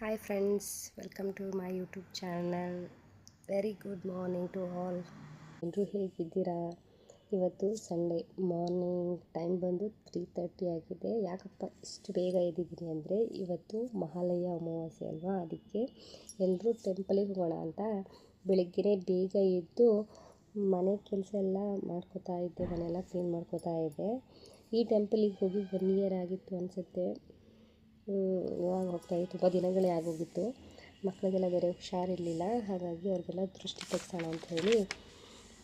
Hi friends welcome to my YouTube channel very good morning to all ಎಲ್ಲರೂ ಹೇಗಿದ್ದೀರಾ? ಇವತ್ತು Sunday morning time ಬಂದು three thirty ಆಗಿದೆ. ಯಾಕಪ್ಪ ಇಷ್ಟು ಬೇಗ ಎದ್ದಿದ್ದೀನಿ ಅಂದರೆ ಇವತ್ತು ಮಹಾಲಯ ಅಮಾವಾಸ್ಯೆ ಅಲ್ವಾ? ಅದಕ್ಕೆ ಎಲ್ಲರೂ ಟೆಂಪಲಿಗೆ ಹೋಗೋಣ ಅಂತ ಬೆಳಗ್ಗೆನೇ ಬೇಗ ಎದ್ದು ಮನೆ ಕೆಲಸ ಎಲ್ಲ ಮಾಡ್ಕೋತಾ ಇದ್ದೆ, ಮನೆಯೆಲ್ಲ ಕ್ಲೀನ್ ಮಾಡ್ಕೋತಾ ಇದ್ದೆ. ಈ ಟೆಂಪಲಿಗೆ ಹೋಗಿ ಒನ್ ಇಯರ್ ಆಗಿತ್ತು ಅನಿಸುತ್ತೆ. ಇವಾಗ ಹೋಗ್ತಾಯಿ ತುಂಬ ದಿನಗಳೇ ಆಗೋಗಿತ್ತು. ಮಕ್ಕಳಿಗೆಲ್ಲ ಬೇರೆ ಹುಷಾರಿರಲಿಲ್ಲ, ಹಾಗಾಗಿ ಅವ್ರಿಗೆಲ್ಲ ದೃಷ್ಟಿ ತೆಗ್ಸೋಣ ಅಂತ ಹೇಳಿ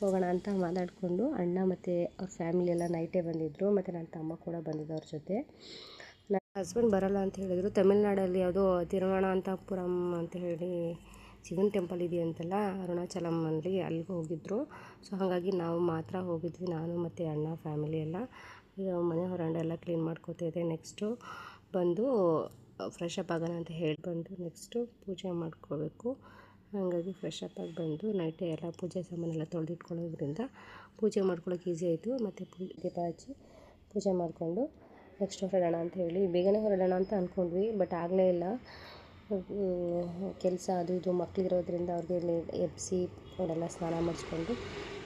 ಹೋಗೋಣ ಅಂತ ಮಾತಾಡಿಕೊಂಡು ಅಣ್ಣ ಮತ್ತು ಅವ್ರ ಫ್ಯಾಮಿಲಿ ಎಲ್ಲ ನೈಟೇ ಬಂದಿದ್ದರು ಮತ್ತು ನನ್ನ ತಮ್ಮ ಕೂಡ ಬಂದಿದ್ದು ಅವ್ರ ಜೊತೆ. ನನ್ನ ಹಸ್ಬೆಂಡ್ ಬರಲ್ಲ ಅಂತ ಹೇಳಿದರು. ತಮಿಳ್ನಾಡಲ್ಲಿ ಯಾವುದೋ ತಿರುವಣ ಅಂತ ಹೇಳಿ ಶಿವನ್ ಟೆಂಪಲ್ ಇದೆಯಂತಲ್ಲ ಅರುಣಾಚಲಮ್ಮಲ್ಲಿ ಅಲ್ಲಿ ಅಲ್ಲಿಗೆ ಹೋಗಿದ್ದರು ಸೊ ಹಾಗಾಗಿ ನಾವು ಮಾತ್ರ ಹೋಗಿದ್ವಿ, ನಾನು ಮತ್ತು ಅಣ್ಣ ಫ್ಯಾಮಿಲಿ ಎಲ್ಲ. ಈಗ ಮನೆ ಹೊರಾಂಡ ಎಲ್ಲ ಕ್ಲೀನ್ ಇದೆ ನೆಕ್ಸ್ಟು ಬಂದು ಫ್ರೆಶ್ ಅಪ್ ಆಗೋಣ ಅಂತ ಹೇಳಿ ಬಂದು ನೆಕ್ಸ್ಟು ಪೂಜೆ ಮಾಡ್ಕೋಬೇಕು. ಹಾಗಾಗಿ ಫ್ರೆಶ್ ಅಪ್ ಆಗಿ ಬಂದು ನೈಟೇ ಎಲ್ಲ ಪೂಜೆ ಸಾಮಾನೆಲ್ಲ ತೊಳೆದಿಟ್ಕೊಳ್ಳೋದ್ರಿಂದ ಪೂಜೆ ಮಾಡ್ಕೊಳ್ಳೋಕೆ ಈಸಿ ಆಯಿತು. ಮತ್ತು ಪೂ ದೀಪ ಹಚ್ಚಿ ಪೂಜೆ ಮಾಡಿಕೊಂಡು ನೆಕ್ಸ್ಟ್ ಹೊರಡೋಣ ಅಂತ ಹೇಳಿ, ಬೇಗನೆ ಹೊರಡೋಣ ಅಂತ ಅಂದ್ಕೊಂಡ್ವಿ ಬಟ್ ಆಗಲೇ ಇಲ್ಲ. ಕೆಲಸ ಅದು ಇದು ಮಕ್ಕಳಿರೋದ್ರಿಂದ ಅವ್ರಿಗೆ ಲೇಟ್ ಎಬ್ಬಿಸಿ ಅವರೆಲ್ಲ ಸ್ನಾನ ಮಾಡಿಸ್ಕೊಂಡು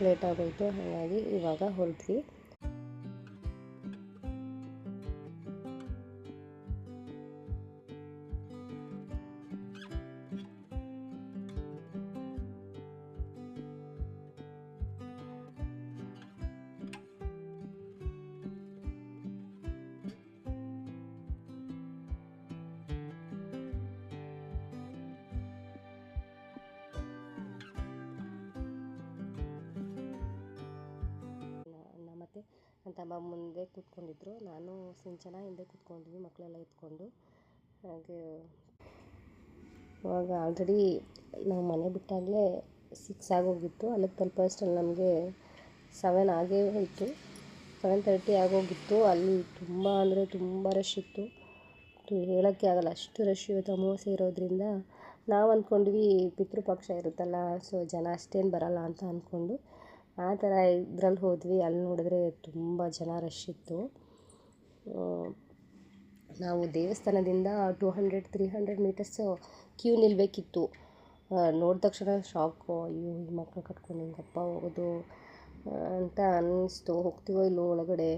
ಲೇಟಾಗೋಯಿತು ಹಾಗಾಗಿ ಇವಾಗ ಹೊರಟ್ವಿ. ನನ್ನ ತಮ್ಮ ಮುಂದೆ ಕೂತ್ಕೊಂಡಿದ್ರು. ನಾನು ಸಿಂಚನ ಹಿಂದೆ ಕೂತ್ಕೊಂಡ್ವಿ, ಮಕ್ಕಳೆಲ್ಲ ಎತ್ಕೊಂಡು. ಹಾಗೆ ಇವಾಗ ಆಲ್ರೆಡಿ ನಾವು ಮನೆ ಬಿಟ್ಟಾಗಲೇ ಸಿಕ್ಸ್ ಆಗೋಗಿತ್ತು. ಅಲ್ಲಿಗೆ ತಲುಪೋಷ್ಟರಲ್ಲಿ ನಮಗೆ ಸೆವೆನ್ ಆಗೇ ಹೋಯಿತು. ಸೆವೆನ್ ತರ್ಟಿ ಆಗೋಗಿತ್ತು. ಅಲ್ಲಿ ತುಂಬ ಅಂದರೆ ತುಂಬ ರಶ್ ಇತ್ತು. ಹೇಳೋಕ್ಕೆ ಆಗಲ್ಲ. ಅಷ್ಟು ರಶ್ ಇವತ್ತು ಅಮಾವಾಸ್ಯೆ ಇರೋದ್ರಿಂದ ನಾವು ಅಂದ್ಕೊಂಡ್ವಿ ಪಿತೃಪಕ್ಷ ಇರುತ್ತಲ್ಲ ಸೊ ಜನ ಅಷ್ಟೇನು ಬರಲ್ಲ ಅಂತ ಅಂದ್ಕೊಂಡು ಆ ಥರ ಇದ್ರಲ್ಲಿ ಹೋದ್ವಿ. ಅಲ್ಲಿ ನೋಡಿದ್ರೆ ತುಂಬ ಜನ ರಶ್ ಇತ್ತು. ನಾವು ದೇವಸ್ಥಾನದಿಂದ two hundred three hundred metres queue ನಿಲ್ಲಬೇಕಿತ್ತು ನೋಡಿದ ತಕ್ಷಣ ಶಾಕು ಅಯ್ಯೋ, ಈ ಮಕ್ಕಳು ಕಟ್ಕೊಂಡು ಹಿಂಗಪ್ಪ ಹೋಗೋದು? ಅಂತ ಅನ್ನಿಸ್ತು. ಹೋಗ್ತೀವೋ ಇಲ್ಲೋ ಒಳಗಡೆ?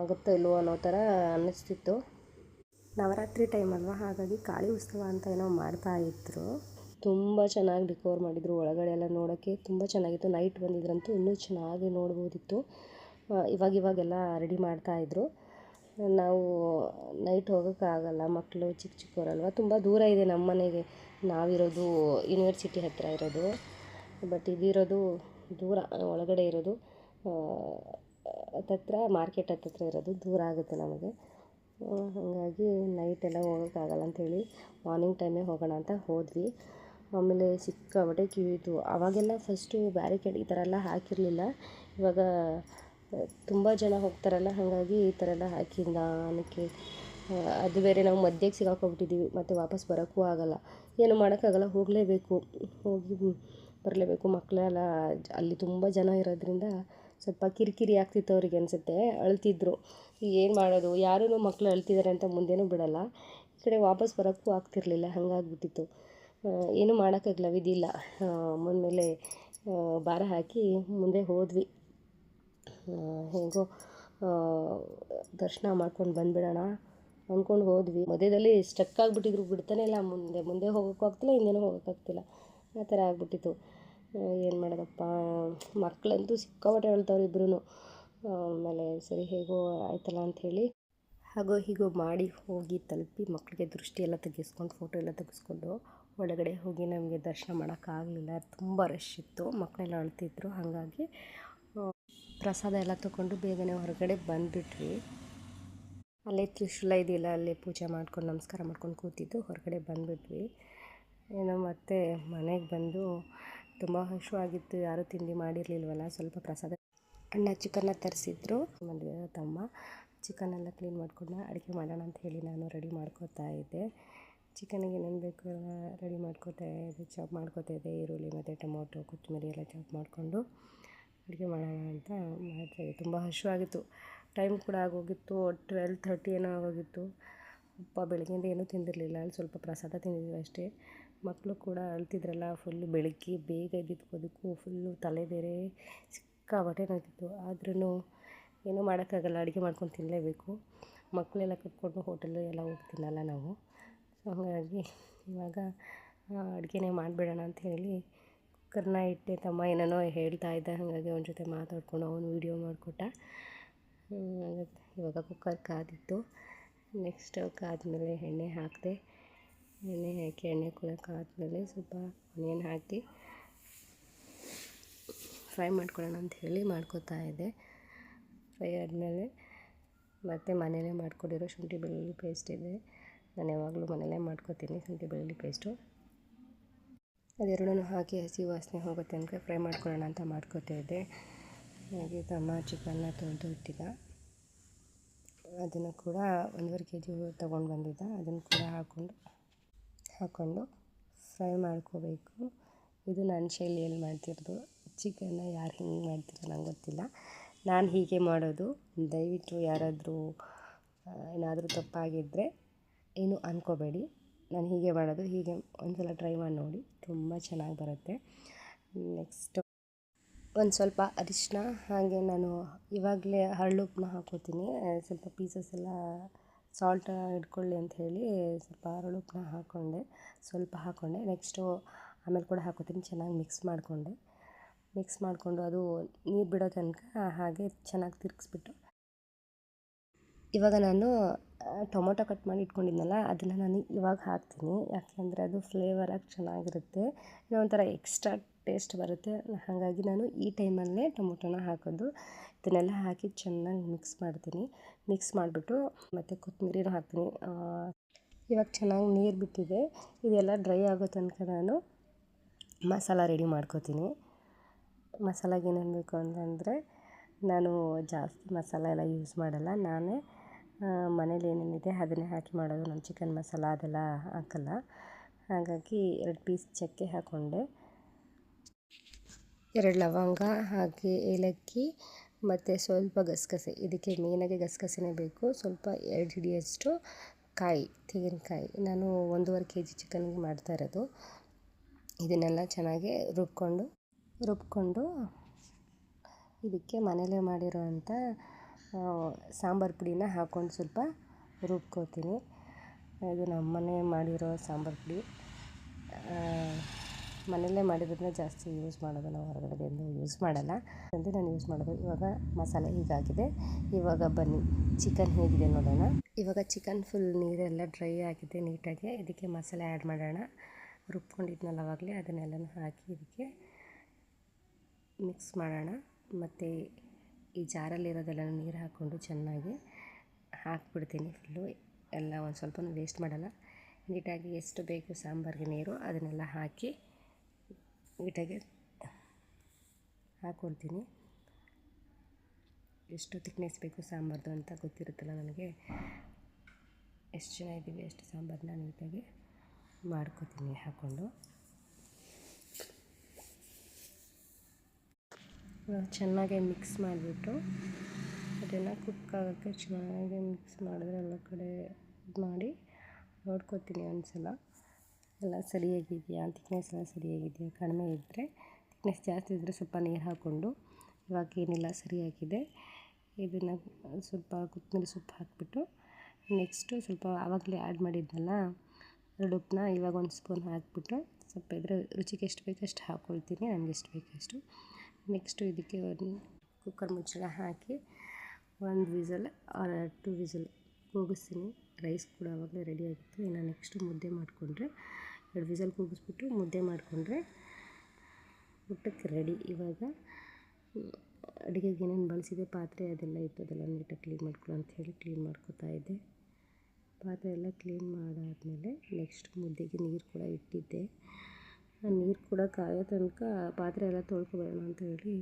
ಆಗುತ್ತೋ ಇಲ್ಲೋ ಅನ್ನೋ ಥರ ಅನ್ನಿಸ್ತಿತ್ತು. ನವರಾತ್ರಿ ಟೈಮ್ ಅಲ್ವಾ? ಹಾಗಾಗಿ ಕಾಳಿ ಉತ್ಸವ ಅಂತ ಏನೋ ಮಾಡ್ತಾ ಇದ್ರು. ತುಂಬ ಚೆನ್ನಾಗಿ ಡೆಕೋರ್ ಮಾಡಿದರು. ಒಳಗಡೆ ಎಲ್ಲ ನೋಡೋಕ್ಕೆ ತುಂಬ ಚೆನ್ನಾಗಿತ್ತು. ನೈಟ್ ಬಂದಿದ್ರಂತೂ ಇನ್ನೂ ಚೆನ್ನಾಗಿ ನೋಡ್ಬೋದಿತ್ತು. ಇವಾಗ ಇವಾಗೆಲ್ಲ ರೆಡಿ ಮಾಡ್ತಾಯಿದ್ರು ನಾವು ನೈಟ್ ಹೋಗೋಕ್ಕಾಗಲ್ಲ ಮಕ್ಕಳು ಚಿಕ್ಕ ಚಿಕ್ಕವರಲ್ವ ತುಂಬ ದೂರ ಇದೆ ನಮ್ಮ ಮನೆಗೆ. ನಾವಿರೋದು ಯೂನಿವರ್ಸಿಟಿ ಹತ್ತಿರ ಇರೋದು. ಬಟ್ ಇದಿರೋದು ದೂರ, ಒಳಗಡೆ ಇರೋದು. ಹತ್ತತ್ರ ಮಾರ್ಕೆಟ್ ಹತ್ತತ್ರ ಇರೋದು. ದೂರ ಆಗುತ್ತೆ ನಮಗೆ. ಹಾಗಾಗಿ ನೈಟೆಲ್ಲ ಹೋಗೋಕ್ಕಾಗಲ್ಲ ಅಂಥೇಳಿ ಮಾರ್ನಿಂಗ್ ಟೈಮೇ ಹೋಗೋಣ ಅಂತ ಹೋದ್ವಿ. ಆಮೇಲೆ ಸಿಕ್ಕಾಪಟ್ಟೆ ಕ್ಯೂ ಇತ್ತು ಆವಾಗೆಲ್ಲ ಫಸ್ಟು ಬ್ಯಾರಿಕೇಡ್ ಈ ಥರ ಎಲ್ಲ ಹಾಕಿರಲಿಲ್ಲ. ಇವಾಗ ತುಂಬ ಜನ ಹೋಗ್ತಾರಲ್ಲ, ಹಾಗಾಗಿ ಈ ಥರ ಎಲ್ಲ ಹಾಕಿಂದ ಅನ್ನಕ್ಕೆ ಅದು ಬೇರೆ ನಾವು ಮಧ್ಯಕ್ಕೆ ಸಿಗಾಕೊಂಡ್ಬಿಟ್ಟಿದ್ದೀವಿ ಮತ್ತು ವಾಪಸ್ ಬರೋಕ್ಕೂ ಆಗೋಲ್ಲ. ಏನು ಮಾಡೋಕ್ಕಾಗಲ್ಲ, ಹೋಗಲೇಬೇಕು. ಹೋಗಿ ಬರಲೇಬೇಕು. ಮಕ್ಕಳೆಲ್ಲ ಅಲ್ಲಿ ತುಂಬ ಜನ ಇರೋದ್ರಿಂದ ಸ್ವಲ್ಪ ಕಿರಿಕಿರಿ ಆಗ್ತಿತ್ತು ಅವ್ರಿಗೆ ಅನಿಸುತ್ತೆ. ಅಳ್ತಿದ್ರು. ಏನು ಮಾಡೋದು? ಯಾರೂ ಮಕ್ಕಳು ಅಳ್ತಿದ್ದಾರೆ ಅಂತ ಮುಂದೇನೂ ಬಿಡೋಲ್ಲ. ಈ ಕಡೆ ವಾಪಸ್ ಬರೋಕ್ಕೂ ಆಗ್ತಿರಲಿಲ್ಲ. ಹಾಗಾಗ್ಬಿಟ್ಟಿತ್ತು ಏನೂ ಮಾಡೋಕ್ಕಾಗಲ್ಲ ವಿಧಿಲ್ಲ ಅಮ್ಮನ ಮುಂದಮೇಲೆ ಭಾರ ಹಾಕಿ ಮುಂದೆ ಹೋದ್ವಿ. ಹೇಗೋ ದರ್ಶನ ಮಾಡ್ಕೊಂಡು ಬಂದುಬಿಡೋಣ ಅಂದ್ಕೊಂಡು ಹೋದ್ವಿ. ಮಧ್ಯದಲ್ಲಿ ಸ್ಟಕ್ ಆಗಿಬಿಟ್ಟಿದ್ರು, ಬಿಡ್ತಾನೆ ಇಲ್ಲ. ಮುಂದೆ ಮುಂದೆ ಹೋಗೋಕ್ಕೂ ಆಗ್ತಿಲ್ಲ, ಹಿಂದೆನೂ ಹೋಗೋಕ್ಕಾಗ್ತಿಲ್ಲ ಆ ಥರ ಆಗ್ಬಿಟ್ಟಿತ್ತು. ಏನು ಮಾಡೋದಪ್ಪ? ಮಕ್ಕಳಂತೂ ಸಿಕ್ಕಾಪಟ್ಟೆ ಹೇಳ್ತಾವ್ರು ಇಬ್ಬರೂ ಆಮೇಲೆ ಸರಿ, ಹೇಗೋ ಆಯ್ತಲ್ಲ ಅಂಥೇಳಿ ಹಾಗೋ ಹೀಗೋ ಮಾಡಿ ಹೋಗಿ ತಲುಪಿ ಮಕ್ಕಳಿಗೆ ದೃಷ್ಟಿ ಎಲ್ಲ ತೆಗೆಸ್ಕೊಂಡು ಫೋಟೋ ಎಲ್ಲ ತೆಗೆಸ್ಕೊಂಡು ಒಳಗಡೆ ಹೋಗಿ ನಮಗೆ ದರ್ಶನ ಮಾಡೋಕ್ಕಾಗಲಿಲ್ಲ. ತುಂಬ ರಶ್ ಇತ್ತು. ಮಕ್ಕಳೆಲ್ಲ ಅಳ್ತಿದ್ರು. ಹಾಗಾಗಿ ಪ್ರಸಾದ ಎಲ್ಲ ತೊಗೊಂಡು ಬೇಗನೆ ಹೊರಗಡೆ ಬಂದುಬಿಟ್ವಿ. ಅಲ್ಲೇ ತ್ರಿಶೂಲ ಇದೆಯಲ್ಲ, ಅಲ್ಲೇ ಪೂಜೆ ಮಾಡ್ಕೊಂಡು ನಮಸ್ಕಾರ ಮಾಡ್ಕೊಂಡು ಕೂತಿದ್ದು, ಹೊರಗಡೆ ಬಂದುಬಿಟ್ವಿ. ಏನೋ ಮತ್ತೆ ಮನೆಗೆ ಬಂದು ತುಂಬ ಹಸಿವಾಗಿತ್ತು ಯಾರೂ ತಿಂಡಿ ಮಾಡಿರಲಿಲ್ವಲ್ಲ, ಸ್ವಲ್ಪ ಪ್ರಸಾದ. ಅಣ್ಣ ಚಿಕನ್ನ ತರಿಸಿದ್ರು. ಮದುವೆ ತಮ್ಮ. ಚಿಕನ್ನೆಲ್ಲ ಕ್ಲೀನ್ ಮಾಡ್ಕೊಂಡು ಅಡುಗೆ ಮಾಡೋಣ ಅಂತ ಹೇಳಿ ನಾನು ರೆಡಿ ಮಾಡ್ಕೋತಾ ಇದ್ದೆ. ಚಿಕನಿಗೆ ಏನೇನು ಬೇಕು ಎಲ್ಲ ರೆಡಿ ಮಾಡ್ಕೋತಾ ಇದೆ ಚಾಪ್ ಮಾಡ್ಕೋತಾ ಈರುಳ್ಳಿ ಮತ್ತು ಟೊಮೊಟೊ, ಕೊತ್ತಂಬರಿ ಎಲ್ಲ ಚಾಪ್ ಮಾಡಿಕೊಂಡು ಅಡುಗೆ ಮಾಡೋಣ ಅಂತ ಮಾಡ್ತಾಯಿದ್ದೆ ತುಂಬ ಹಸಿವಾಗಿತ್ತು ಟೈಮ್ ಕೂಡ ಆಗೋಗಿತ್ತು ಟ್ವೆಲ್ ಥರ್ಟಿ ಏನೋ ಆಗೋಗಿತ್ತು. ಅಪ್ಪ ಬೆಳಗ್ಗೆಯಿಂದ ಏನೂ ತಿಂದಿರಲಿಲ್ಲ, ಅಲ್ಲಿ ಸ್ವಲ್ಪ ಪ್ರಸಾದ ತಿಂದಿದ್ವಿ ಅಷ್ಟೇ. ಮಕ್ಕಳು ಕೂಡ ಅಳ್ತಿದ್ರಲ್ಲ ಫುಲ್ಲು ಬೆಳಗ್ಗೆ ಬೇಗ ಎದ್ದಿದ್ಕೋದಕ್ಕೂ ಫುಲ್ಲು ತಲೆ ಬೇರೆ ಸಿಕ್ಕಾಬಟ್ಟೆ ನೋಯ್ತಿತ್ತು. ಆದ್ರೂ ಏನೂ ಮಾಡೋಕ್ಕಾಗಲ್ಲ, ಅಡುಗೆ ಮಾಡ್ಕೊಂಡು ತಿನ್ನಲೇಬೇಕು ಮಕ್ಕಳೆಲ್ಲ ಕಟ್ಕೊಂಡು ಹೋಟೆಲ್ಲು ಎಲ್ಲ ಹೋಗಿ ತಿನ್ನಲ್ಲ ನಾವು. ಹಾಗಾಗಿ ಇವಾಗ ಅಡುಗೆನೇ ಮಾಡಿಬಿಡೋಣ ಅಂತ ಹೇಳಿ ಕುಕ್ಕರ್ನ ಇಟ್ಟೆ, ತಮ್ಮ ಏನೇನೋ ಹೇಳ್ತಾ ಇದ್ದ, ಹಾಗಾಗಿ ಅವನ ಜೊತೆ ಮಾತಾಡ್ಕೊಂಡು ಅವನು ವೀಡಿಯೋ ಮಾಡಿಕೊಟ್ಟ. ಇವಾಗ ಕುಕ್ಕರ್ ಕಾದಿತ್ತು. ನೆಕ್ಸ್ಟ್ ಕಾದಮೇಲೆ ಎಣ್ಣೆ ಹಾಕಿದೆ. ಎಣ್ಣೆ ಹಾಕಿ, ಎಣ್ಣೆ ಕೂಡ ಕಾದ್ಮೇಲೆ ಸ್ವಲ್ಪ ಆನಿಯನ್ ಹಾಕಿ ಫ್ರೈ ಮಾಡ್ಕೊಳ್ಳೋಣ ಅಂತ ಹೇಳಿ ಮಾಡ್ಕೊತಾ ಇದ್ದೆ. ಫ್ರೈ ಆದಮೇಲೆ ಮತ್ತು ಮನೇಲೇ ಮಾಡ್ಕೊಂಡಿರೋ ಶುಂಠಿ ಬೆಳ್ಳುಳ್ಳಿ ಪೇಸ್ಟ್ ಇದೆ. ನಾನು ಯಾವಾಗಲೂ ಮನೆಯಲ್ಲೇ ಮಾಡ್ಕೊತೀನಿ, ಶುಂಠಿ, ಬೆಳ್ಳುಳ್ಳಿ ಪೇಸ್ಟು. ಅದೆರಡೂ ಹಾಕಿ ಹಸಿ ವಾಸನೆ ಹೋಗುತ್ತೆ ಅಂದರೆ ಫ್ರೈ ಮಾಡ್ಕೊಳ್ಳೋಣ ಅಂತ ಮಾಡ್ಕೋತಾ ಇದ್ದೆ. ಹಾಗೆ ತಮ್ಮ ಚಿಕನ್ನ ತೊಳೆದು ಇಟ್ಟಿದ್ದ. ಅದನ್ನು ಕೂಡ ಒಂದೂವರೆ ಕೆ ಜಿ ತೊಗೊಂಡು ಬಂದಿದ್ದ. ಅದನ್ನು ಕೂಡ ಹಾಕ್ಕೊಂಡು ಹಾಕ್ಕೊಂಡು ಫ್ರೈ ಮಾಡ್ಕೋಬೇಕು. ಇದು ನನ್ನ ಶೈಲಿಯಲ್ಲಿ ಮಾಡ್ತಿರೋದು. ಚಿಕನ್ನ ಯಾರು ಹಿಂಗೆ ಮಾಡ್ತಿರೋ ನಂಗೆ ಗೊತ್ತಿಲ್ಲ. ನಾನು ಹೀಗೆ ಮಾಡೋದು. ದಯವಿಟ್ಟು ಯಾರಾದರೂ ಏನಾದರೂ ತಪ್ಪಾಗಿದ್ದರೆ ಏನು ಅಂದ್ಕೋಬೇಡಿ ನಾನು ಹೀಗೆ ಮಾಡೋದು, ಹೀಗೆ ಒಂದು ಸಲ ಟ್ರೈ ಮಾಡಿ ನೋಡಿ. ತುಂಬ ಚೆನ್ನಾಗಿ ಬರುತ್ತೆ. ನೆಕ್ಸ್ಟು ಒಂದು ಸ್ವಲ್ಪ ಅರಿಶಿನ ಹಾಗೆ ನಾನು ಇವಾಗಲೇ ಹರಳುಪ್ಪನ್ನ ಹಾಕೋತೀನಿ. ಸ್ವಲ್ಪ ಪೀಸಸ್ ಎಲ್ಲ ಸಾಲ್ಟ್ ಇಟ್ಕೊಳ್ಳಿ ಅಂತ ಹೇಳಿ ಸ್ವಲ್ಪ ಹರಳುಪ್ಪನ್ನ ಹಾಕ್ಕೊಂಡೆ ಸ್ವಲ್ಪ ಹಾಕ್ಕೊಂಡೆ ನೆಕ್ಸ್ಟು ಆಮೇಲೆ ಕೂಡ ಹಾಕೋತೀನಿ. ಚೆನ್ನಾಗಿ ಮಿಕ್ಸ್ ಮಾಡಿಕೊಂಡೆ. ಮಿಕ್ಸ್ ಮಾಡಿಕೊಂಡು ಅದು ನೀರು ಬಿಡೋ ತನಕ ಹಾಗೆ ಚೆನ್ನಾಗಿ ತಿರುಗಿಸ್ಬಿಟ್ಟು. ಇವಾಗ ನಾನು ಟೊಮೊಟೊ ಕಟ್ ಮಾಡಿ ಇಟ್ಕೊಂಡಿದ್ನಲ್ಲ, ಅದನ್ನು ನಾನು ಇವಾಗ ಹಾಕ್ತೀನಿ. ಯಾಕೆಂದರೆ ಅದು ಫ್ಲೇವರಾಗಿ ಚೆನ್ನಾಗಿರುತ್ತೆ. ಇನ್ನೂ ಒಂಥರ ಎಕ್ಸ್ಟ್ರಾ ಟೇಸ್ಟ್ ಬರುತ್ತೆ. ಹಾಗಾಗಿ ನಾನು ಈ ಟೈಮಲ್ಲೇ ಟೊಮೊಟೊನ ಹಾಕೋದು. ಇದನ್ನೆಲ್ಲ ಹಾಕಿ ಚೆನ್ನಾಗಿ ಮಿಕ್ಸ್ ಮಾಡ್ತೀನಿ. ಮಿಕ್ಸ್ ಮಾಡಿಬಿಟ್ಟು ಮತ್ತು ಕೊತ್ತಂಬರಿನೂ ಹಾಕ್ತೀನಿ. ಇವಾಗ ಚೆನ್ನಾಗಿ ನೀರು ಬಿಟ್ಟಿದೆ. ಇದೆಲ್ಲ ಡ್ರೈ ಆಗೋ ತನಕ ನಾನು ಮಸಾಲ ರೆಡಿ ಮಾಡ್ಕೋತೀನಿ. ಮಸಾಲಾಗೆ ಏನೇನು ಬೇಕು ಅಂತಂದರೆ, ನಾನು ಜಾಸ್ತಿ ಮಸಾಲ ಎಲ್ಲ ಯೂಸ್ ಮಾಡಲ್ಲ. ನಾನೇ ಮನೇಲಿ ಏನೇನಿದೆ ಅದನ್ನೇ ಹಾಕಿ ಮಾಡೋದು. ನಾನು ಚಿಕನ್ ಮಸಾಲ ಅದೆಲ್ಲ ಹಾಕಲ್ಲ. ಹಾಗಾಗಿ ಎರಡು ಪೀಸ್ ಚಕ್ಕೆ ಹಾಕ್ಕೊಂಡೆ ಎರಡು ಲವಂಗ, ಹಾಗೆ ಏಲಕ್ಕಿ, ಮತ್ತು ಸ್ವಲ್ಪ ಗಸಗಸೆ. ಇದಕ್ಕೆ ಮೇಯ್ನಾಗಿ ಗಸಗಸೆನೇ ಬೇಕು. ಸ್ವಲ್ಪ ಎರಡು ಹಿಡಿಯಷ್ಟು ಕಾಯಿ, ತೆಂಗಿನಕಾಯಿ. ನಾನು ಒಂದೂವರೆ ಕೆ ಜಿ ಚಿಕನ್ಗೆ ಮಾಡ್ತಾ ಇರೋದು. ಇದನ್ನೆಲ್ಲ ಚೆನ್ನಾಗಿ ರುಬ್ಕೊಂಡು ರುಬ್ಕೊಂಡು ಇದಕ್ಕೆ ಮನೇಲೇ ಮಾಡಿರೋವಂಥ ಸಾಂಬಾರು ಪುಡಿನ ಹಾಕ್ಕೊಂಡು ಸ್ವಲ್ಪ ರುಬ್ಕೋತೀನಿ. ಇದು ನಮ್ಮನೆ ಮಾಡಿರೋ ಸಾಂಬಾರು ಪುಡಿ. ಮನೆಯಲ್ಲೇ ಮಾಡಿರೋದನ್ನ ಜಾಸ್ತಿ ಯೂಸ್ ಮಾಡೋದು ನಾವು ಹೊರಗಡೆದಿಂದ ಯೂಸ್ ಮಾಡಲ್ಲ. ಅಂದರೆ ನಾನು ಯೂಸ್ ಮಾಡೋದು. ಇವಾಗ ಮಸಾಲೆ ಹೀಗಾಗಿದೆ ಇವಾಗ ಬನ್ನಿ. ಚಿಕನ್ ಹೇಗಿದೆ ನೋಡೋಣ. ಇವಾಗ ಚಿಕನ್ ಫುಲ್ ನೀರೆಲ್ಲ ಡ್ರೈ ಆಗಿದೆ ನೀಟಾಗಿ. ಇದಕ್ಕೆ ಮಸಾಲೆ ಆ್ಯಡ್ ಮಾಡೋಣ. ರುಬ್ಕೊಂಡಿದ್ನಲ್ಲ ಆವಾಗಲೇ ಅದನ್ನೆಲ್ಲನೂ ಹಾಕಿ ಇದಕ್ಕೆ ಮಿಕ್ಸ್ ಮಾಡೋಣ. ಮತ್ತು ಈ ಜಾರಲ್ಲಿರೋದೆಲ್ಲ ನೀರು ಹಾಕ್ಕೊಂಡು ಚೆನ್ನಾಗಿ ಹಾಕ್ಬಿಡ್ತೀನಿ ಫುಲ್ಲು. ಎಲ್ಲ ಒಂದು ಸ್ವಲ್ಪ ವೇಸ್ಟ್ ಮಾಡೋಲ್ಲ. ನೀಟಾಗಿ ಎಷ್ಟು ಬೇಕು ಸಾಂಬಾರಿಗೆ ನೀರು ಅದನ್ನೆಲ್ಲ ಹಾಕಿ ನೀಟಾಗಿ ಹಾಕ್ಕೊಳ್ತೀನಿ ಎಷ್ಟು ತಿಕ್ನೆಸ್ ಬೇಕು ಸಾಂಬಾರ್ದು ಅಂತ ಗೊತ್ತಿರುತ್ತಲ್ಲ ನನಗೆ. ಎಷ್ಟು ಜನ ಇದ್ದೀವಿ ಅಷ್ಟು ಸಾಂಬಾರನ್ನ ನೀಟಾಗಿ ಮಾಡ್ಕೋತೀನಿ ಹಾಕ್ಕೊಂಡು. ಚೆನ್ನಾಗಿ ಮಿಕ್ಸ್ ಮಾಡಿಬಿಟ್ಟು ಅದನ್ನು ಕುಕ್ ಆಗೋಕ್ಕೆ ಚೆನ್ನಾಗಿ ಮಿಕ್ಸ್ ಮಾಡಿದ್ರೆ ಎಲ್ಲ ಕಡೆ ಇದು ಮಾಡಿ ನೋಡ್ಕೋತೀನಿ ಒಂದು ಸಲ ಎಲ್ಲ ಸರಿಯಾಗಿದೆಯಾ? ತಿಕ್ನೆಸ್ ಎಲ್ಲ ಸರಿಯಾಗಿದೆಯಾ? ಕಡಿಮೆ ಇದ್ದರೆ ತಿಕ್ನೆಸ್ ಜಾಸ್ತಿ ಇದ್ದರೆ ಸ್ವಲ್ಪ ನೀರು ಹಾಕ್ಕೊಂಡು ಇವಾಗ ಏನಿಲ್ಲ, ಸರಿಯಾಗಿದೆ. ಇದನ್ನು ಸ್ವಲ್ಪ ಕೊತ್ತಂಬರಿ ಸೊಪ್ಪು ಹಾಕಿಬಿಟ್ಟು ನೆಕ್ಸ್ಟು ಸ್ವಲ್ಪ ಆವಾಗಲೇ ಆ್ಯಡ್ ಮಾಡಿದ್ನಲ್ಲ, ಎರಡು ಉಪ್ಪನ್ನ ಇವಾಗ ಒಂದು ಸ್ಪೂನ್ ಹಾಕಿಬಿಟ್ಟು ಸ್ವಲ್ಪ ಇದ್ರೆ ರುಚಿಗೆ ಎಷ್ಟು ಬೇಕಷ್ಟು ಹಾಕ್ಕೊಳ್ತೀನಿ ನನಗೆ ಎಷ್ಟು ಬೇಕಷ್ಟು. ನೆಕ್ಸ್ಟು ಇದಕ್ಕೆ ಕುಕ್ಕರ್ ಮುಚ್ಚಳ ಹಾಕಿ ಒಂದು ವಿಸಲ್ ಆರ್ ಟು ವಿಸಲ್ ಕೂಗಿಸ್ತೀನಿ. ರೈಸ್ ಕೂಡ ಆವಾಗಲೇ ರೆಡಿ ಆಗಿತ್ತು. ಇನ್ನು ನೆಕ್ಸ್ಟು ಮುದ್ದೆ ಮಾಡಿಕೊಂಡ್ರೆ, ಎರಡು ವಿಸಲ್ ಕೂಗಿಸ್ಬಿಟ್ಟು ಮುದ್ದೆ ಮಾಡಿಕೊಂಡ್ರೆ ಊಟಕ್ಕೆ ರೆಡಿ. ಇವಾಗ ಅಡುಗೆಗೆ ಏನೇನು ಬಳಸಿದೆ, ಪಾತ್ರೆ ಅದೆಲ್ಲ ಇತ್ತು. ಅದೆಲ್ಲ ನೀಟಾಗಿ ಕ್ಲೀನ್ ಮಾಡ್ಕೊಳ್ಳೋ ಅಂತ ಹೇಳಿ ಕ್ಲೀನ್ ಮಾಡ್ಕೊತಾ ಇದ್ದೆ. ಪಾತ್ರೆ ಎಲ್ಲ ಕ್ಲೀನ್ ಮಾಡಾದಮೇಲೆ ನೆಕ್ಸ್ಟ್ ಮುದ್ದೆಗೆ ನೀರು ಕೂಡ ಇಟ್ಟಿದ್ದೆ. ನೀರು ಕೂಡ ಕಾಯೋ ತನಕ ಪಾತ್ರೆ ಎಲ್ಲ ತೊಳ್ಕೊಬೇಡ ಅಂತ ಹೇಳಿ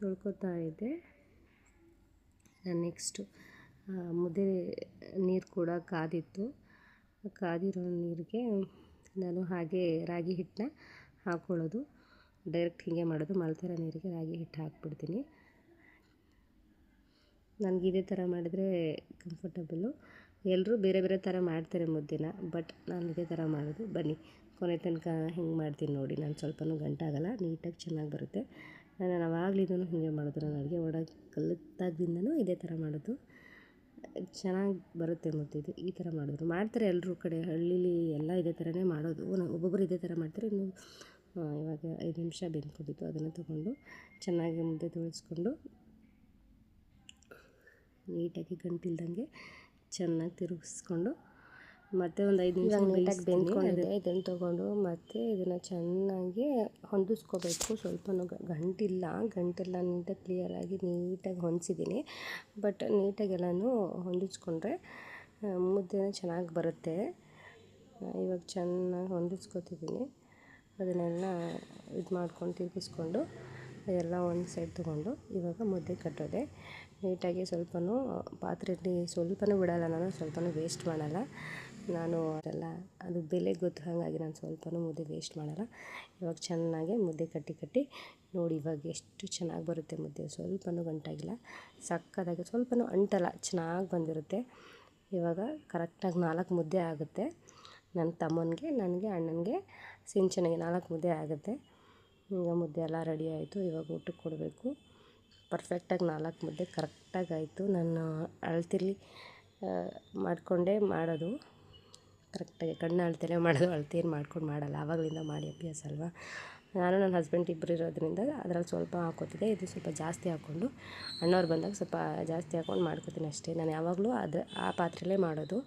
ತೊಳ್ಕೊತಾ ಇದ್ದೆ. ನೆಕ್ಸ್ಟು ಮುದ್ದೆ ನೀರು ಕೂಡ ಕಾದಿತ್ತು. ಕಾದಿರೋ ನೀರಿಗೆ ನಾನು ಹಾಗೆ ರಾಗಿ ಹಿಟ್ಟನ್ನ ಹಾಕ್ಕೊಳ್ಳೋದು ಡೈರೆಕ್ಟ್ ಹೀಗೆ ಮಾಡೋದು ಮಳ್ತಿರೋ ನೀರಿಗೆ ರಾಗಿ ಹಿಟ್ಟು ಹಾಕ್ಬಿಡ್ತೀನಿ. ನನಗೆ ಇದೇ ಥರ ಮಾಡಿದರೆ ಕಂಫರ್ಟಬಲು ಎಲ್ಲರೂ ಬೇರೆ ಬೇರೆ ಥರ ಮಾಡ್ತಾರೆ ಮುದ್ದೆನ, ಬಟ್ ನಾನು ಇದೇ ಥರ ಮಾಡೋದು. ಬನ್ನಿ. ಕೊನೆ ತನಕ ಹಿಂಗೆ ಮಾಡ್ತೀನಿ ನೋಡಿ, ನಾನು ಸ್ವಲ್ಪನೂ ಗಂಟಾಗಲ್ಲ, ನೀಟಾಗಿ ಚೆನ್ನಾಗಿ ಬರುತ್ತೆ. ನಾನು ಯಾವಾಗಲಿಂದನೂ ಹೀಗೆ ಮಾಡೋದು, ನಾನು ಅಡುಗೆ ಮಾಡೋದು ಕಲಿತಾಗಿಂದನೂ ಇದೇ ಥರ ಮಾಡೋದು. ಚೆನ್ನಾಗಿ ಬರುತ್ತೆ ಮತ್ತು ಇದು ಈ ಥರ ಮಾಡಿದ್ರು. ಮಾಡ್ತಾರೆ ಎಲ್ಲರೂ ಕಡೆ, ಹಳ್ಳೀಲಿ ಎಲ್ಲ ಇದೇ ಥರನೇ ಮಾಡೋದು. ಒಬ್ಬೊಬ್ಬರು ಇದೇ ಥರ ಮಾಡ್ತಾರೆ, ಇನ್ನು ಇವಾಗ ಐದು ನಿಮಿಷ ಬೆಂದ್ಕೊಂಡಿತ್ತು ಅದನ್ನು ತೊಗೊಂಡು ಚೆನ್ನಾಗಿ ಮುದ್ದೆ ತೊಳಿಸ್ಕೊಂಡು ನೀಟಾಗಿ ಗಂಟಿಲ್ದಂಗೆ ಚೆನ್ನಾಗಿ ತಿರುಗಿಸ್ಕೊಂಡು ಮತ್ತೆ ಒಂದು ಐದು ನಿಮಿಷ ನೀಟಾಗಿ ಬೆಂದ್ಕೊಂಡಿದೆ ಇದನ್ನು ತೊಗೊಂಡು ಮತ್ತೆ ಇದನ್ನು ಚೆನ್ನಾಗಿ ಹೊಂದಿಸ್ಕೋಬೇಕು. ಸ್ವಲ್ಪ ಗಂಟಿಲ್ಲ. ಗಂಟೆಲ್ಲ ನೀಟಾಗಿ ಕ್ಲಿಯರಾಗಿ ನೀಟಾಗಿ ಹೊಂದಿಸಿದ್ದೀನಿ ಬಟ್ ನೀಟಾಗಿ ಎಲ್ಲನೂ ಹೊಂದಿಸ್ಕೊಂಡ್ರೆ ಮುದ್ದೆ ಚೆನ್ನಾಗಿ ಬರುತ್ತೆ. ಇವಾಗ ಚೆನ್ನಾಗಿ ಹೊಂದಿಸ್ಕೊತಿದ್ದೀನಿ ಅದನ್ನೆಲ್ಲ ಇದು ಮಾಡ್ಕೊಂಡು ತಿರುಗಿಸ್ಕೊಂಡು ಎಲ್ಲ ಒಂದು ಸೈಡ್ ತೊಗೊಂಡು ಇವಾಗ ಮುದ್ದೆ ಕಟ್ಟೋದೆ. ನೀಟಾಗಿ ಸ್ವಲ್ಪನೂ ಪಾತ್ರೆಯಲ್ಲಿ ಸ್ವಲ್ಪನೂ ಬಿಡೋಲ್ಲ ನಾನು ಸ್ವಲ್ಪನೂ ವೇಸ್ಟ್ ಮಾಡಲ್ಲ. ನಾನು ಅದೆಲ್ಲ, ಅದು ಬೆಲೆ ಗೊತ್ತು ಹಾಗಾಗಿ ನಾನು ಸ್ವಲ್ಪನೂ ಮುದ್ದೆ ವೇಸ್ಟ್ ಮಾಡೋಲ್ಲ. ಇವಾಗ ಚೆನ್ನಾಗೆ ಮುದ್ದೆ ಕಟ್ಟಿ ಕಟ್ಟಿ ನೋಡಿ ಇವಾಗ ಎಷ್ಟು ಚೆನ್ನಾಗಿ ಬರುತ್ತೆ ಮುದ್ದೆ. ಸ್ವಲ್ಪನೂ ಗಂಟಾಗಿಲ್ಲ ಸಕ್ಕದಾಗಿ ಸ್ವಲ್ಪನೂ ಅಂಟಲ್ಲ, ಚೆನ್ನಾಗಿ ಬಂದಿರುತ್ತೆ. ಇವಾಗ ಕರೆಕ್ಟಾಗಿ ನಾಲ್ಕು ಮುದ್ದೆ ಆಗುತ್ತೆ. ನನ್ನ ತಮ್ಮನಿಗೆ, ನನಗೆ, ಅಣ್ಣನಿಗೆ ಸಿಂಚನಿಗೆ ನಾಲ್ಕು ಮುದ್ದೆ ಆಗುತ್ತೆ. ಈಗ ಮುದ್ದೆ ಎಲ್ಲ ರೆಡಿ ಆಯಿತು, ಇವಾಗ ಊಟಕ್ಕೆ ಕೊಡಬೇಕು. ಪರ್ಫೆಕ್ಟಾಗಿ ನಾಲ್ಕು ಮುದ್ದೆ ಕರೆಕ್ಟಾಗಿ ಆಯಿತು. ನಾನು ಅಳ್ತಿರ್ಲಿ ಮಾಡಿಕೊಂಡೇ ಮಾಡೋದು. ಕರೆಕ್ಟಾಗಿ ಕಣ್ಣು ಅಳ್ತೇನೆ ಮಾಡೋದು ಅಳ್ತೇನು ಮಾಡ್ಕೊಂಡು ಮಾಡಲ್ಲ, ಆವಾಗಲಿಂದ ಮಾಡಿ ಅಭ್ಯಾಸ ಅಲ್ವಾ? ನಾನು ನನ್ನ ಹಸ್ಬೆಂಡ್ ಇಬ್ಬರು ಇರೋದ್ರಿಂದ ಅದ್ರಲ್ಲಿ ಸ್ವಲ್ಪ ಹಾಕೋತಿದ್ದೆ, ಇದು ಸ್ವಲ್ಪ ಜಾಸ್ತಿ ಹಾಕ್ಕೊಂಡು ಅಣ್ಣವ್ರು ಬಂದಾಗ ಸ್ವಲ್ಪ ಜಾಸ್ತಿ ಹಾಕ್ಕೊಂಡು ಮಾಡ್ಕೋತೀನಿ ಅಷ್ಟೇ. ನಾನು ಯಾವಾಗಲೂ ಅದು, ಆ ಪಾತ್ರೆಯಲ್ಲೇ ಮಾಡೋದು.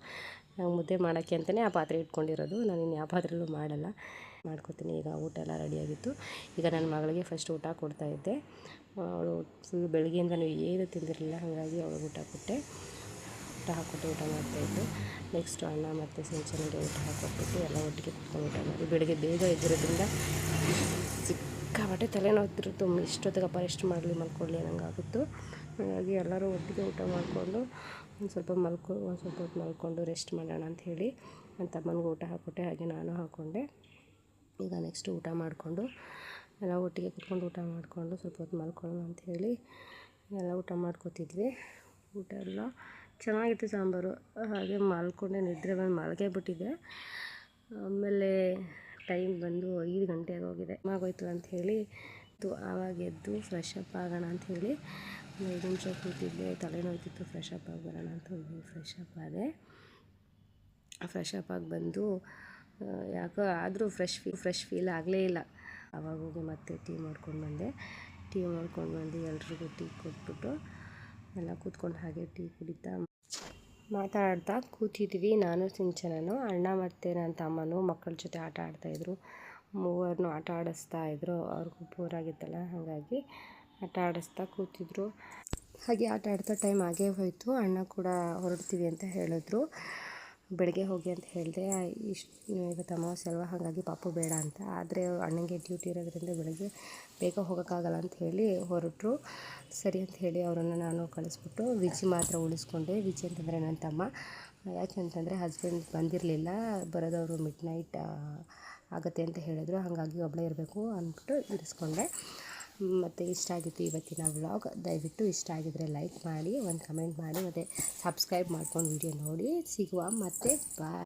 ನಾನು ಮುದ್ದೆ ಮಾಡೋಕ್ಕೆ ಅಂತಲೇ ಆ ಪಾತ್ರೆ ಇಟ್ಕೊಂಡಿರೋದು. ನಾನು ಇನ್ನು ಯಾವ ಪಾತ್ರೆಯಲ್ಲೂ ಮಾಡಲ್ಲ. ಮಾಡ್ಕೋತೀನಿ. ಈಗ ಊಟ ಎಲ್ಲ ರೆಡಿಯಾಗಿತ್ತು. ಈಗ ನನ್ನ ಮಗಳಿಗೆ ಫಸ್ಟ್ ಊಟ ಕೊಡ್ತಾ ಇದ್ದೆ. ಅವಳು ಫುಲ್ ಬೆಳಗ್ಗೆಯಿಂದನೂ ಏನು ತಿಂದಿರಲಿಲ್ಲ, ಹಾಗಾಗಿ ಅವಳು ಊಟ ಕೊಟ್ಟೆ. ಊಟ ಹಾಕ್ಕೊಟ್ಟು ಊಟ ಮಾಡ್ತಾಯಿದ್ದು ನೆಕ್ಸ್ಟು ಅನ್ನ ಮತ್ತು ಸಿಂಚನಿಗೆ ಊಟ ಹಾಕೊಟ್ಬಿಟ್ಟು ಎಲ್ಲ ಒಟ್ಟಿಗೆ ಕುತ್ಕೊಂಡು ಊಟ ಮಾಡಿ ಬೆಳಗ್ಗೆ ಬೇಗ ಎದ್ದಿರೋದ್ರಿಂದ ಸಿಕ್ಕಾಪಟ್ಟೆ ಇಷ್ಟೊತ್ತಿಗೆ ಇಷ್ಟೊತ್ತಿಗಪ್ಪ ರೆಸ್ಟ್ ಮಾಡಲಿ ಮಲ್ಕೊಳ್ಳಿ ಅನ್ನಂಗಾಗಿತ್ತು ಹಾಗಾಗಿ ಎಲ್ಲರೂ ಒಟ್ಟಿಗೆ ಊಟ ಮಾಡಿಕೊಂಡು ಒಂದು ಸ್ವಲ್ಪ ಮಲ್ಕೊ, ಒಂದು ಸ್ವಲ್ಪ ಹೊತ್ತು ಮಲ್ಕೊಂಡು ರೆಸ್ಟ್ ಮಾಡೋಣ ಅಂತ ಹೇಳಿ ನನ್ನ ತಮ್ಮನಿಗೆ ಊಟ ಹಾಕ್ಕೊಟ್ಟೆ, ಹಾಗೆ ನಾನು ಹಾಕ್ಕೊಂಡೆ. ಈಗ ನೆಕ್ಸ್ಟ್ ಊಟ ಮಾಡಿಕೊಂಡು ಎಲ್ಲ ಒಟ್ಟಿಗೆ ಕುತ್ಕೊಂಡು ಊಟ ಮಾಡಿಕೊಂಡು ಸ್ವಲ್ಪ ಹೊತ್ತು ಮಲ್ಕೊಳ್ಳೋಣ ಅಂತ ಹೇಳಿ ಎಲ್ಲ ಊಟ ಮಾಡ್ಕೋತಿದ್ವಿ. ಊಟ ಎಲ್ಲ ಚೆನ್ನಾಗಿತ್ತು ಸಾಂಬಾರು. ಹಾಗೆ ಮಲ್ಕೊಂಡೆ, ನಿದ್ರೆ ಬಂದು ಮಲಗೇ ಬಿಟ್ಟಿದ್ದೆ. ಆಮೇಲೆ ಟೈಮ್ ಬಂದು ಐದು ಗಂಟೆ ಆಗೋಗಿದೆ. ಮಾಗೋಯ್ತು ಅಂತ ಹೇಳಿ ಆವಾಗ ಎದ್ದು ಫ್ರೆಶ್ ಅಪ್ ಆಗೋಣ ಅಂತ ಹೇಳಿ, ಒಂದು ಐದು ನಿಮಿಷ ಕೂತಿದ್ದೆ ತಲೆನೋಯ್ತಿತ್ತು ಫ್ರೆಶ್ ಅಪ್ ಆಗಿ ಬರೋಣ ಅಂತ ಹೋಗಿ ಫ್ರೆಶ್ ಅಪ್ ಆದೆ. ಫ್ರೆಶ್ ಅಪ್ ಆಗಿ ಬಂದು ಯಾಕೋ ಆದರೂ ಫ್ರೆಶ್ ಫೀ ಫ್ರೆಶ್ ಫೀಲ್ ಆಗಲೇ ಇಲ್ಲ. ಆವಾಗ ಹೋಗಿ ಮತ್ತೆ ಟೀ ಮಾಡ್ಕೊಂಡು ಬಂದೆ. ಟೀ ಮಾಡ್ಕೊಂಡು ಬಂದು ಎಲ್ರಿಗೂ ಟೀ ಕೊಟ್ಬಿಟ್ಟು ಎಲ್ಲ ಕೂತ್ಕೊಂಡು ಹಾಗೆ ಟೀ ಕುಡಿತಾ ಮಾತಾಡ್ತಾ ಕೂತಿದ್ವಿ. ನಾನು, ಸಿಂಚನನು, ಅಣ್ಣ ಮತ್ತು ನನ್ನ ತಮ್ಮನು ಮಕ್ಕಳ ಜೊತೆ ಆಟ ಆಡ್ತಾಯಿದ್ರು ಮೂವರನ್ನು ಆಟ ಆಡಿಸ್ತಾ ಇದ್ರು. ಅವ್ರಿಗೂ ಬೋರ್ ಆಗಿತ್ತಲ್ಲ, ಹಾಗಾಗಿ ಆಟ ಆಡಿಸ್ತಾ ಕೂತಿದ್ರು. ಹಾಗೆ ಆಟ ಆಡ್ತಾ ಟೈಮ್ ಆಗೇ ಹೋಯಿತು. ಅಣ್ಣ ಕೂಡ ಹೊರಡ್ತೀವಿ ಅಂತ ಹೇಳಿದ್ರು. ಬೆಳಗ್ಗೆ ಹೋಗಿ ಅಂತ ಹೇಳಿದೆ ಇಷ್ಟು, ಇವತ್ತು ಅಮಾವಾಸ್ಯೆ ಅಲ್ವಾ, ಹಾಗಾಗಿ ಪಾಪು ಬೇಡ ಅಂತ. ಆದರೆ ಅಣ್ಣಂಗೆ ಡ್ಯೂಟಿ ಇರೋದ್ರಿಂದ ಬೆಳಗ್ಗೆ ಬೇಗ ಹೋಗೋಕ್ಕಾಗಲ್ಲ ಅಂತ ಹೇಳಿ ಹೊರಟರು. ಸರಿ ಅಂತ ಹೇಳಿ ಅವರನ್ನು ನಾನು ಕಳಿಸ್ಬಿಟ್ಟು ವಿಜಿ ಮಾತ್ರ ಉಳಿಸ್ಕೊಂಡೆ. ವಿಜಿ ಅಂತಂದರೆ ನನ್ನ ತಮ್ಮ. ಯಾಕೆ ಅಂತಂದರೆ ಹಸ್ಬೆಂಡ್ ಬಂದಿರಲಿಲ್ಲ, ಬರೋದವರು ಮಿಡ್ ನೈಟ್ ಆಗುತ್ತೆ ಅಂತ ಹೇಳಿದ್ರು. ಹಾಗಾಗಿ ಒಬ್ಬಳೇ ಇರಬೇಕು ಅಂದ್ಬಿಟ್ಟು ಇರಿಸ್ಕೊಂಡೆ. ಮತ್ತು ಇಷ್ಟ ಆಗಿತ್ತು ಇವತ್ತಿನ ವ್ಲಾಗ್ ದಯವಿಟ್ಟು ಇಷ್ಟ ಆಗಿದರೆ ಲೈಕ್ ಮಾಡಿ, ಒಂದು ಕಮೆಂಟ್ ಮಾಡಿ, ಮತ್ತು ಸಬ್ಸ್ಕ್ರೈಬ್ ಮಾಡ್ಕೊಂಡು ವಿಡಿಯೋ ನೋಡಿ. ಸಿಗುವ ಮತ್ತು ಬಾಯ್